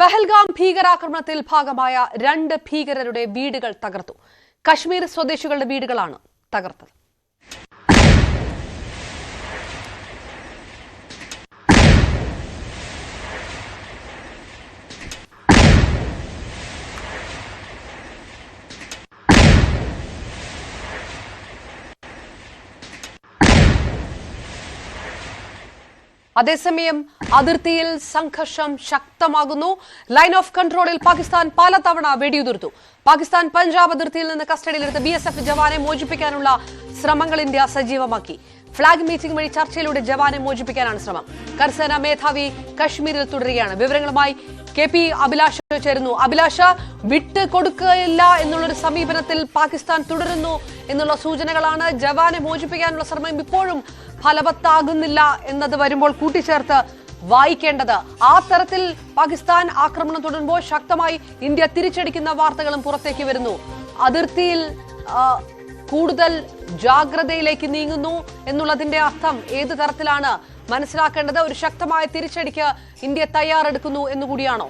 പഹൽഗാം ഭീകരാക്രമണത്തിൽ ഭാഗമായ രണ്ട് ഭീകരരുടെ വീടുകൾ തകർത്തു. കശ്മീർ സ്വദേശികളുടെ വീടുകളാണ് തകർത്തത്. അതേസമയം അതിർത്തിയിൽ സംഘർഷം ശക്തമാകുന്നു. ലൈൻ ഓഫ് കൺട്രോളിൽ പാകിസ്ഥാൻ പലതവണ വെടിയുതിർത്തു. പാകിസ്ഥാൻ പഞ്ചാബ് അതിർത്തിയിൽ നിന്ന് കസ്റ്റഡിയിലെടുത്ത ബി എസ് എഫ് ജവാനെ മോചിപ്പിക്കാനുള്ള ശ്രമങ്ങൾ ഇന്ത്യ സജീവമാക്കി. ഫ്ളാഗ് മീറ്റിംഗ് വഴി ചർച്ചയിലൂടെ ജവാനെ മോചിപ്പിക്കാനാണ് ശ്രമം. കർസേന മേധാവി കശ്മീരിൽ തുടരുകയാണ്. വിവരങ്ങളുമായി കെ പി അഭിലാഷ ചേരുന്നു. അഭിലാഷ വിട്ട് കൊടുക്കില്ല എന്നുള്ളൊരു സമീപനത്തിൽ പാകിസ്ഥാൻ തുടരുന്നു എന്നുള്ള സൂചനകളാണ് ജവാനെ മോചിപ്പിക്കാനുള്ള ശ്രമം ഇപ്പോഴും ഫലവത്താകുന്നില്ല എന്നത് വരുമ്പോൾ കൂട്ടിച്ചേർത്ത് വായിക്കേണ്ടത്. ആ തരത്തിൽ പാകിസ്ഥാൻ ആക്രമണം തുടരുമ്പോൾ ശക്തമായി ഇന്ത്യ തിരിച്ചടിക്കുന്ന വാർത്തകളും പുറത്തേക്ക് വരുന്നു. അതിർത്തിയിൽ കൂടുതൽ ജാഗ്രതയിലേക്ക് നീങ്ങുന്നു എന്നുള്ളതിന്റെ അർത്ഥം ഏത് തരത്തിലാണ് മനസ്സിലാക്കേണ്ടത്? ഒരു ശക്തമായ തിരിച്ചടിക്ക് ഇന്ത്യ തയ്യാറെടുക്കുന്നു എന്നുകൂടിയാണോ?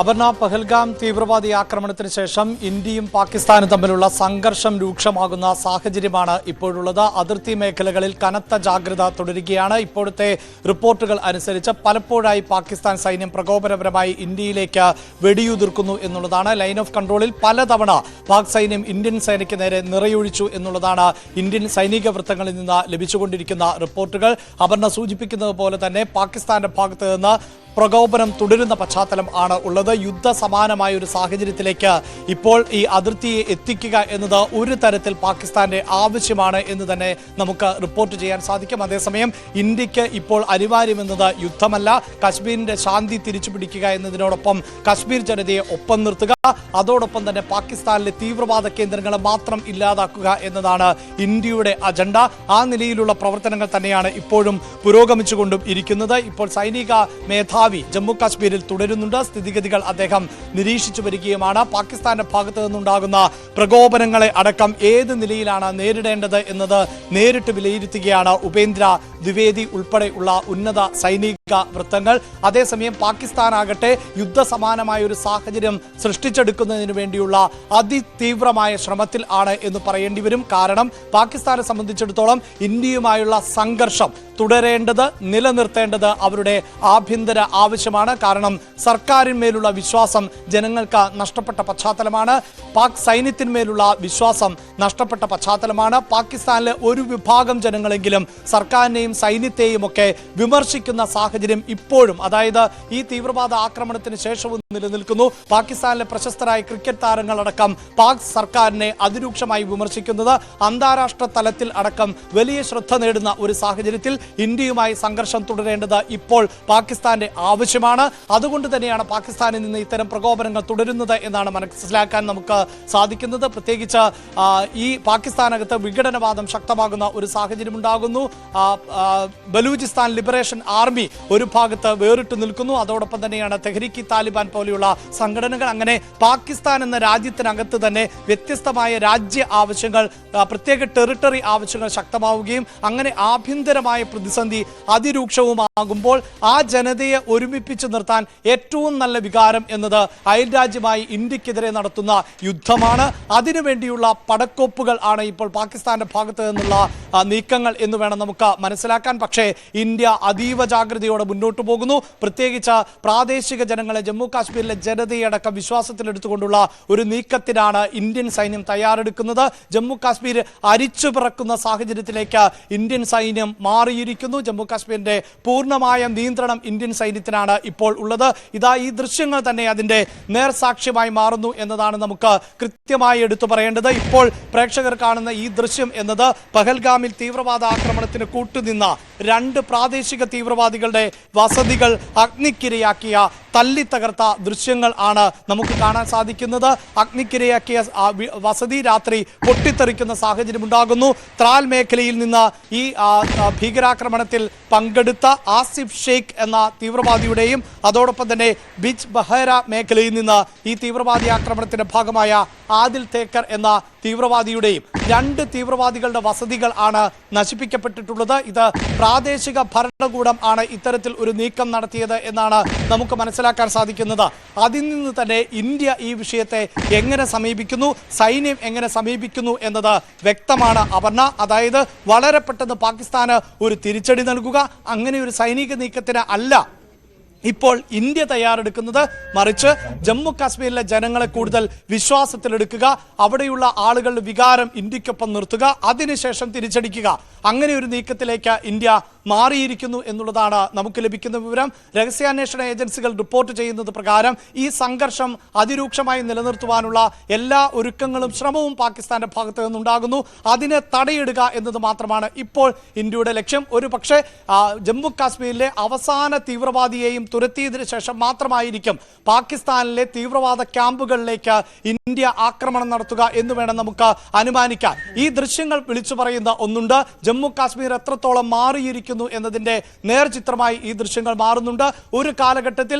അപർണ പഹൽഗാം തീവ്രവാദി ആക്രമണത്തിന് ശേഷം ഇന്ത്യയും പാകിസ്ഥാനും തമ്മിലുള്ള സംഘർഷം രൂക്ഷമാകുന്ന സാഹചര്യമാണ് ഇപ്പോഴുള്ളത്. അതിർത്തി മേഖലകളിൽ കനത്ത ജാഗ്രത തുടരുകയാണ്. ഇപ്പോഴത്തെ റിപ്പോർട്ടുകൾ അനുസരിച്ച് പലപ്പോഴായി പാകിസ്ഥാൻ സൈന്യം പ്രകോപനപരമായി ഇന്ത്യയിലേക്ക് വെടിയുതിർക്കുന്നു എന്നുള്ളതാണ്. ലൈൻ ഓഫ് കൺട്രോളിൽ പലതവണ പാക് സൈന്യം ഇന്ത്യൻ സേനയ്ക്ക് നേരെ നിറയൊഴിച്ചു എന്നുള്ളതാണ് ഇന്ത്യൻ സൈനിക വൃത്തങ്ങളിൽ നിന്ന് ലഭിച്ചുകൊണ്ടിരിക്കുന്ന റിപ്പോർട്ടുകൾ. അപർണ സൂചിപ്പിക്കുന്നത് പോലെ തന്നെ പാകിസ്ഥാന്റെ ഭാഗത്ത് നിന്ന് പ്രകോപനം തുടരുന്ന പശ്ചാത്തലം ആണ് ഉള്ളത്. യുദ്ധ സമാനമായ ഒരു സാഹചര്യത്തിലേക്ക് ഇപ്പോൾ ഈ അതിർത്തിയെ എത്തിക്കുക എന്നത് ഒരു തരത്തിൽ പാകിസ്ഥാന്റെ ആവശ്യമാണ് എന്ന് തന്നെ നമുക്ക് റിപ്പോർട്ട് ചെയ്യാൻ സാധിക്കും. അതേസമയം ഇന്ത്യയ്ക്ക് ഇപ്പോൾ അനിവാര്യമെന്നത് യുദ്ധമല്ല. കശ്മീരിന്റെ ശാന്തി തിരിച്ചു പിടിക്കുക എന്നതിനോടൊപ്പം കശ്മീർ ജനതയെ ഒപ്പം നിർത്തുക. അതോടൊപ്പം തന്നെ പാകിസ്ഥാനിലെ തീവ്രവാദ കേന്ദ്രങ്ങളെ മാത്രം ഇല്ലാതാക്കുക എന്നതാണ് ഇന്ത്യയുടെ അജണ്ട. ആ നിലയിലുള്ള പ്രവർത്തനങ്ങൾ തന്നെയാണ് ഇപ്പോഴും പുരോഗമിച്ചുകൊണ്ടും ഇരിക്കുന്നത്. ഇപ്പോൾ സൈനിക മേധാവി ജമ്മു കാശ്മീരിൽ തുടരുന്നുണ്ട്. സ്ഥിതിഗതികൾ അദ്ദേഹം നിരീക്ഷിച്ചു വരികയുമാണ്. പാകിസ്ഥാന്റെ ഭാഗത്തു നിന്നുണ്ടാകുന്ന പ്രകോപനങ്ങളെ അടക്കം ഏത് നിലയിലാണ് നേരിടേണ്ടത് എന്നത് നേരിട്ട് വിലയിരുത്തുകയാണ് ഉപേന്ദ്ര ദ്വിവേദി ഉൾപ്പെടെയുള്ള ഉന്നത സൈനിക വൃത്തങ്ങൾ. അതേസമയം പാകിസ്ഥാനാകട്ടെ യുദ്ധസമാനമായ ഒരു സാഹചര്യം സൃഷ്ടിച്ചെടുക്കുന്നതിന് വേണ്ടിയുള്ള അതിതീവ്രമായ ശ്രമത്തിൽ ആണ് എന്ന് പറയേണ്ടി വരും. കാരണം പാകിസ്ഥാനെ സംബന്ധിച്ചിടത്തോളം ഇന്ത്യയുമായുള്ള സംഘർഷം തുടരേണ്ടത് നിലനിർത്തേണ്ടത് അവരുടെ ആഭ്യന്തര ആവശ്യമാണ്. കാരണം സർക്കാരിന്മേലുള്ള വിശ്വാസം ജനങ്ങൾക്ക് നഷ്ടപ്പെട്ട പശ്ചാത്തലമാണ്. പാക് സൈന്യത്തിന്മേലുള്ള വിശ്വാസം നഷ്ടപ്പെട്ട പശ്ചാത്തലമാണ്. പാകിസ്ഥാനിലെ ഒരു വിഭാഗം ജനങ്ങളെങ്കിലും സർക്കാരിനെയും സൈന്യത്തെയും ഒക്കെ വിമർശിക്കുന്ന സാഹചര്യം ഇപ്പോഴും. അതായത് ഈ തീവ്രവാദ ആക്രമണത്തിന് ശേഷവും നിലനിൽക്കുന്നു. പാകിസ്ഥാനിലെ പ്രശസ്തരായ ക്രിക്കറ്റ് താരങ്ങളടക്കം പാക് സർക്കാരിനെ അതിരൂക്ഷമായി വിമർശിക്കുന്നത് അന്താരാഷ്ട്ര തലത്തിൽ അടക്കം വലിയ ശ്രദ്ധ നേടുന്ന ഒരു സാഹചര്യത്തിൽ ഇന്ത്യയുമായി സംഘർഷം തുടരേണ്ടത് ഇപ്പോൾ പാകിസ്ഥാന്റെ ആവശ്യമാണ്. അതുകൊണ്ട് തന്നെയാണ് പാകിസ്ഥാനിൽ നിന്ന് ഇത്തരം പ്രകോപനങ്ങൾ തുടരുന്നത് എന്നാണ് മനസ്സിലാക്കാൻ നമുക്ക് സാധിക്കുന്നത്. പ്രത്യേകിച്ച് ഈ പാകിസ്ഥാനകത്ത് വിഘടനവാദം ശക്തമാകുന്ന ഒരു സാഹചര്യം ഉണ്ടാകുന്നു ബലൂചിസ്ഥാൻ ലിബറേഷൻ ആർമി ഒരു ഭാഗത്ത് വേറിട്ട് നിൽക്കുന്നു. അതോടൊപ്പം തന്നെയാണ് തെഹ്രീക്കി താലിബാൻ പോലെയുള്ള സംഘടനകൾ അങ്ങനെ പാകിസ്ഥാൻ എന്ന രാജ്യത്തിനകത്ത് തന്നെ വ്യത്യസ്തമായ രാജ്യ ആവശ്യങ്ങൾ പ്രത്യേക ടെറിട്ടറി ആവശ്യങ്ങൾ ശക്തമാവുകയും അങ്ങനെ ആഭ്യന്തരമായ പ്രതിസന്ധി അതിരൂക്ഷവുമാകുമ്പോൾ ആ ജനതയെ ഒരുമിപ്പിച്ചു നിർത്താൻ ഏറ്റവും നല്ല വികാരം എന്നത് അയൽരാജ്യമായി ഇന്ത്യക്കെതിരെ നടത്തുന്ന യുദ്ധമാണ്. അതിനുവേണ്ടിയുള്ള പടക്കോപ്പുകൾ ആണ് ഇപ്പോൾ പാകിസ്ഥാന്റെ ഭാഗത്ത് നിന്നുള്ള നീക്കങ്ങൾ എന്ന് വേണം നമുക്ക് മനസ്സിലാക്കാൻ. പക്ഷേ ഇന്ത്യ അതീവ ജാഗ്രതയോടെ മുന്നോട്ട് പോകുന്നു. പ്രത്യേകിച്ച് പ്രാദേശിക ജനങ്ങളെ ജമ്മു കാശ്മീരിലെ ജനതയടക്കം വിശ്വാസത്തിലെടുത്തുകൊണ്ടുള്ള ഒരു നീക്കത്തിനാണ് ഇന്ത്യൻ സൈന്യം തയ്യാറെടുക്കുന്നത്. ജമ്മു കാശ്മീർ അരിച്ചു പിറക്കുന്ന സാഹചര്യത്തിലേക്ക് ഇന്ത്യൻ സൈന്യം മാറിയിരിക്കുന്നു. ജമ്മു കാശ്മീരിന്റെ പൂർണമായ നിയന്ത്രണം ഇന്ത്യൻ സൈന്യത്തിനാണ് ഇപ്പോൾ ഉള്ളത്. ഇതാ ഈ ദൃശ്യങ്ങൾ തന്നെ അതിന്റെ നേർസാക്ഷ്യമായി മാറുന്നു എന്നതാണ് നമുക്ക് കൃത്യമായി എടുത്തു പറയേണ്ടത്. ഇപ്പോൾ പ്രേക്ഷകർ കാണുന്ന ഈ ദൃശ്യം എന്നത് പഹൽഗാമിൽ തീവ്രവാദ ആക്രമണത്തിന് കൂട്ടുനിന്ന രണ്ട് പ്രാദേശിക തീവ്രവാദികളുടെ വസതികൾ അഗ്നിക്കിരയാക്കിയ തല്ലിത്തകർത്ത ദൃശ്യങ്ങൾ ആണ് നമുക്ക് കാണാൻ സാധിക്കുന്നത്. അഗ്നിക്കിരയാക്കിയ വസതി രാത്രി പൊട്ടിത്തെറിക്കുന്ന സാഹചര്യം ഉണ്ടാകുന്നു. ത്രാൽ മേഖലയിൽ നിന്ന് ഈ ഭീകരാക്രമണത്തിൽ പങ്കെടുത്ത ആസിഫ് ഷെയ്ഖ് എന്ന തീവ്രവാദിയുടെയും അതോടൊപ്പം തന്നെ ബിജ് ബഹേര മേഖലയിൽ നിന്ന് ഈ തീവ്രവാദി ആക്രമണത്തിന്റെ ഭാഗമായ ആദിൽ തേക്കർ എന്ന തീവ്രവാദിയുടെയും രണ്ട് തീവ്രവാദികളുടെ വസതികൾ ആണ് നശിപ്പിക്കപ്പെട്ടിട്ടുള്ളത്. ഇത് പ്രാദേശിക ഭരണകൂടം ആണ് ഇത്തരത്തിൽ ഒരു നീക്കം നടത്തിയത് എന്നാണ് നമുക്ക് മനസ്സിലാക്കുന്നത് മനസ്സിലാക്കാൻ സാധിക്കുന്നത്. അതിൽ നിന്ന് തന്നെ ഇന്ത്യ ഈ വിഷയത്തെ എങ്ങനെ സമീപിക്കുന്നു സൈന്യം എങ്ങനെ സമീപിക്കുന്നു എന്നത് വ്യക്തമാണ് അപർണ. അതായത് വളരെ പെട്ടെന്ന് പാകിസ്ഥാന് ഒരു തിരിച്ചടി നൽകുക. അങ്ങനെ ഒരു സൈനിക നീക്കത്തിന് അല്ല ഇപ്പോൾ ഇന്ത്യ തയ്യാറെടുക്കുന്നത്. മറിച്ച് ജമ്മു കാശ്മീരിലെ ജനങ്ങളെ കൂടുതൽ വിശ്വാസത്തിലെടുക്കുക അവിടെയുള്ള ആളുകളുടെ വികാരം ഇന്ത്യക്കൊപ്പം നിർത്തുക അതിനുശേഷം തിരിച്ചടിക്കുക. അങ്ങനെ ഒരു നീക്കത്തിലേക്ക് ഇന്ത്യ മാറിയിരിക്കുന്നു എന്നുള്ളതാണ് നമുക്ക് ലഭിക്കുന്ന വിവരം. രഹസ്യാന്വേഷണ ഏജൻസികൾ റിപ്പോർട്ട് ചെയ്യുന്നത് പ്രകാരം ഈ സംഘർഷം അതിരൂക്ഷമായി നിലനിർത്തുവാനുള്ള എല്ലാ ഒരുക്കങ്ങളും ശ്രമവും പാകിസ്ഥാന്റെ ഭാഗത്ത് നിന്നുണ്ടാകുന്നു. അതിനെ തടയിടുക എന്നത് മാത്രമാണ് ഇപ്പോൾ ഇന്ത്യയുടെ ലക്ഷ്യം. ഒരു പക്ഷേ ജമ്മു കാശ്മീരിലെ അവസാന തീവ്രവാദിയെയും തുരത്തിയതിനു ശേഷം മാത്രമായിരിക്കും പാകിസ്ഥാനിലെ തീവ്രവാദ ക്യാമ്പുകളിലേക്ക് ഇന്ത്യ ആക്രമണം നടത്തുക എന്ന് വേണം നമുക്ക് അനുമാനിക്കാം ഈ ദൃശ്യങ്ങൾ വിളിച്ചു പറയുന്ന ഒന്നുണ്ട്. ജമ്മു കാശ്മീർ എത്രത്തോളം മാറിയിരിക്കുന്നു എന്നതിന്റെ നേർചിത്രമായി ഈ ദൃശ്യങ്ങൾ മാറുന്നുണ്ട്. ഒരു കാലഘട്ടത്തിൽ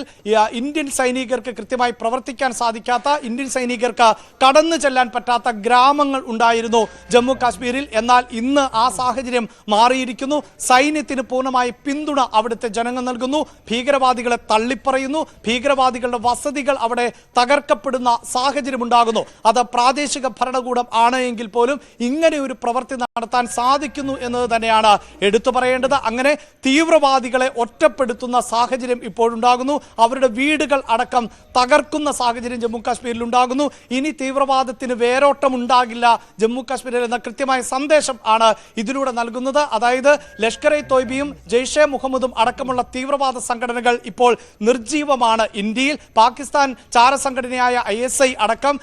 ഇന്ത്യൻ സൈനികർക്ക് കൃത്യമായി പ്രവർത്തിക്കാൻ സാധിക്കാത്ത ഇന്ത്യൻ സൈനികർക്ക് കടന്നു ചെല്ലാൻ പറ്റാത്ത ഗ്രാമങ്ങൾ ഉണ്ടായിരുന്നു ജമ്മു കാശ്മീരിൽ എന്നാൽ ഇന്ന് ആ സാഹചര്യം മാറിയിരിക്കുന്നു. സൈന്യത്തിന് പൂർണമായി പിന്തുണ അവിടുത്തെ ജനങ്ങൾ നൽകുന്നു. ഭീകരവാദികളെ തള്ളിപ്പറയുന്നു. ഭീകരവാദികളുടെ വസതികൾ അവിടെ തകർക്കപ്പെടുന്ന സാഹചര്യം ഉണ്ടാകുന്നു. അത് പ്രാദേശിക ഭരണകൂടം ആണ് എങ്കിൽ പോലും ഇങ്ങനെ ഒരു പ്രവൃത്തി നടത്താൻ സാധിക്കുന്നു എന്നത് തന്നെയാണ് എടുത്തു പറയേണ്ടത്. അങ്ങനെ തീവ്രവാദികളെ ഒറ്റപ്പെടുത്തുന്ന സാഹചര്യം ഇപ്പോഴുണ്ടാകുന്നു. അവരുടെ വീടുകൾ അടക്കം തകർക്കുന്ന സാഹചര്യം ജമ്മു കാശ്മീരിൽ ഉണ്ടാകുന്നു. ഇനി തീവ്രവാദത്തിന് വേരോട്ടം ഉണ്ടാകില്ല. ജമ്മു കാശ്മീരിൽ എന്ന കൃത്യമായ സന്ദേശം ആണ് ഇതിലൂടെ നൽകുന്നത്. അതായത് ലഷ്കർ ഇ തോയ്ബിയും ജെയ്ഷെ മുഹമ്മദും അടക്കമുള്ള തീവ്രവാദ സംഘടനകൾ ഇപ്പോൾ നിർജീവമാണ് ഇന്ത്യയിൽ. പാകിസ്ഥാൻ ചാരസംഘടനയായ ഐ എസ് ഐ അടക്കം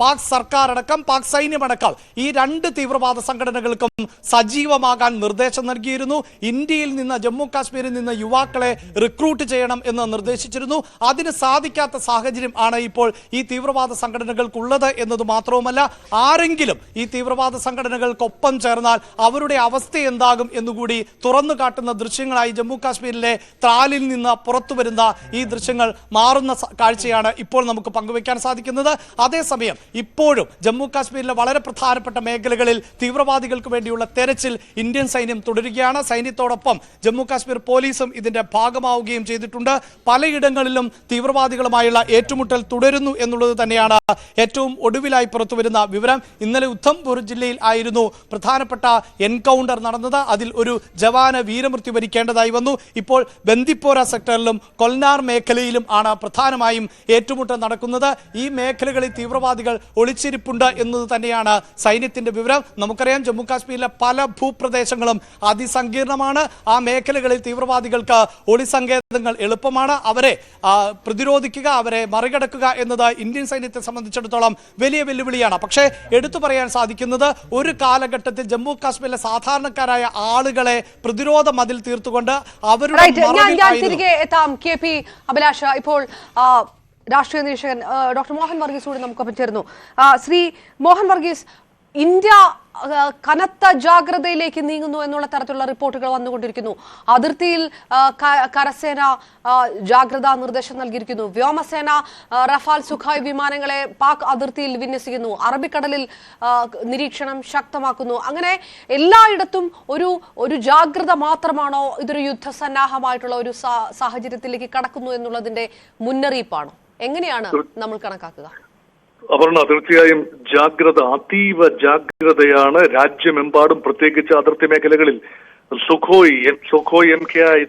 പാക് സർക്കാർ അടക്കം പാക് സൈന്യമടക്കം ഈ രണ്ട് തീവ്രവാദ സംഘടനകൾക്കും സജീവമാകാൻ നിർദ്ദേശം നൽകിയിരുന്നു. ഇന്ത്യയിൽ നിന്ന് ജമ്മു കാശ്മീരിൽ നിന്ന് യുവാക്കളെ റിക്രൂട്ട് ചെയ്യണം എന്ന് നിർദ്ദേശിച്ചിരുന്നു. അതിന് സാധിക്കാത്ത സാഹചര്യം ആണ് ഇപ്പോൾ ഈ തീവ്രവാദ സംഘടനകൾക്കുള്ളത് എന്നത് മാത്രവുമല്ല ആരെങ്കിലും ഈ തീവ്രവാദ സംഘടനകൾക്കൊപ്പം ചേർന്നാൽ അവരുടെ അവസ്ഥ എന്താകും എന്നുകൂടി തുറന്നു കാട്ടുന്ന ദൃശ്യങ്ങളായി ജമ്മു കാശ്മീരിലെ ത്രാലിൽ നിന്ന് പുറത്തു വരുന്ന ഈ ദൃശ്യങ്ങൾ മാറുന്ന കാഴ്ചയാണ് ഇപ്പോൾ നമുക്ക് പങ്കുവയ്ക്കാൻ സാധിക്കുന്നത്. അതേസമയം ഇപ്പോഴും ജമ്മു കാശ്മീരിലെ വളരെ പ്രധാനപ്പെട്ട മേഖലകളിൽ തീവ്രവാദികൾക്ക് വേണ്ടിയുള്ള തെരച്ചിൽ ഇന്ത്യൻ സൈന്യം തുടരുകയാണ്. സൈന്യത്തോടൊപ്പം ജമ്മു കാശ്മീർ പോലീസും ഇതിന്റെ ഭാഗമാവുകയും ചെയ്തിട്ടുണ്ട്. പലയിടങ്ങളിലും തീവ്രവാദികളുമായുള്ള ഏറ്റുമുട്ടൽ തുടരുന്നു എന്നുള്ളത് തന്നെയാണ് ഏറ്റവും ഒടുവിലായി പുറത്തുവരുന്ന വിവരം. ഇന്നലെ ഉദ്ധംപൂർ ജില്ലയിൽ ആയിരുന്നു പ്രധാനപ്പെട്ട എൻകൗണ്ടർ നടന്നത്. അതിൽ ഒരു ജവാന് വീരമൃത്യു വരിക്കേണ്ടതായി വന്നു. ഇപ്പോൾ ബന്ദിപ്പോര സെക്ടറിലും കൊൽനാർ മേഖലയിലും ആണ് പ്രധാനമായും ഏറ്റുമുട്ടൽ നടക്കുന്നത്. ഈ മേഖലകളിൽ തീവ്രവാദികൾ ഒളിച്ചിരിപ്പുണ്ട് എന്നത് തന്നെയാണ് സൈന്യത്തിന്റെ വിവരം. നമുക്കറിയാം ജമ്മു കാശ്മീരിലെ പല ഭൂപ്രദേശങ്ങളും അതിസങ്കീർണമാണ്. ആ മേഖലകളിൽ തീവ്രവാദികൾക്ക് ഒളി ഒളിസങ്കേതങ്ങൾ എളുപ്പമാണ്. അവരെ പ്രതിരോധിക്കുക അവരെ മറികടക്കുക എന്നത് ഇന്ത്യൻ സൈന്യത്തെ സംബന്ധിച്ചിടത്തോളം വലിയ വെല്ലുവിളിയാണ്. പക്ഷേ എടുത്തു പറയാൻ സാധിക്കുന്നത് ഒരു കാലഘട്ടത്തിൽ ജമ്മു കാശ്മീരിലെ സാധാരണക്കാരായ ആളുകളെ പ്രതിരോധ മതിൽ തീർത്തുകൊണ്ട് അവരുടെ. തിരികെ എത്താം. കെ. പി. അഭിലാഷ ഇപ്പോൾ രാഷ്ട്രീയ നിരീക്ഷകൻ ഡോക്ടർ മോഹൻ വർഗീസ് കൂടി നമുക്കൊപ്പം ചേർന്നു ശ്രീ മോഹൻ വർഗീസ് ഇന്ത്യ കനത്ത ജാഗ്രതയിലേക്ക് നീങ്ങുന്നു എന്നുള്ള തരത്തിലുള്ള റിപ്പോർട്ടുകൾ വന്നുകൊണ്ടിരിക്കുന്നു. അതിർത്തിയിൽ കരസേന ജാഗ്രതാ നിർദ്ദേശം നൽകിയിരിക്കുന്നു. വ്യോമസേന റഫാൽ സുഖായ് വിമാനങ്ങളെ പാക് അതിർത്തിയിൽ വിന്യസിക്കുന്നു. അറബിക്കടലിൽ നിരീക്ഷണം ശക്തമാക്കുന്നു. അങ്ങനെ എല്ലായിടത്തും ഒരു ഒരു ജാഗ്രത മാത്രമാണോ ഇതൊരു യുദ്ധസന്നാഹമായിട്ടുള്ള ഒരു സാഹചര്യത്തിലേക്ക് കടക്കുന്നു എന്നുള്ളതിന്റെ മുന്നറിയിപ്പാണോ? എങ്ങനെയാണ് നമ്മൾ കണക്കാക്കുക? അപർണ തീർച്ചയായും ജാഗ്രത അതീവ ജാഗ്രതയാണ് രാജ്യമെമ്പാടും പ്രത്യേകിച്ച് അതിർത്തി മേഖലകളിൽ Sukhoi Sukhoi M K I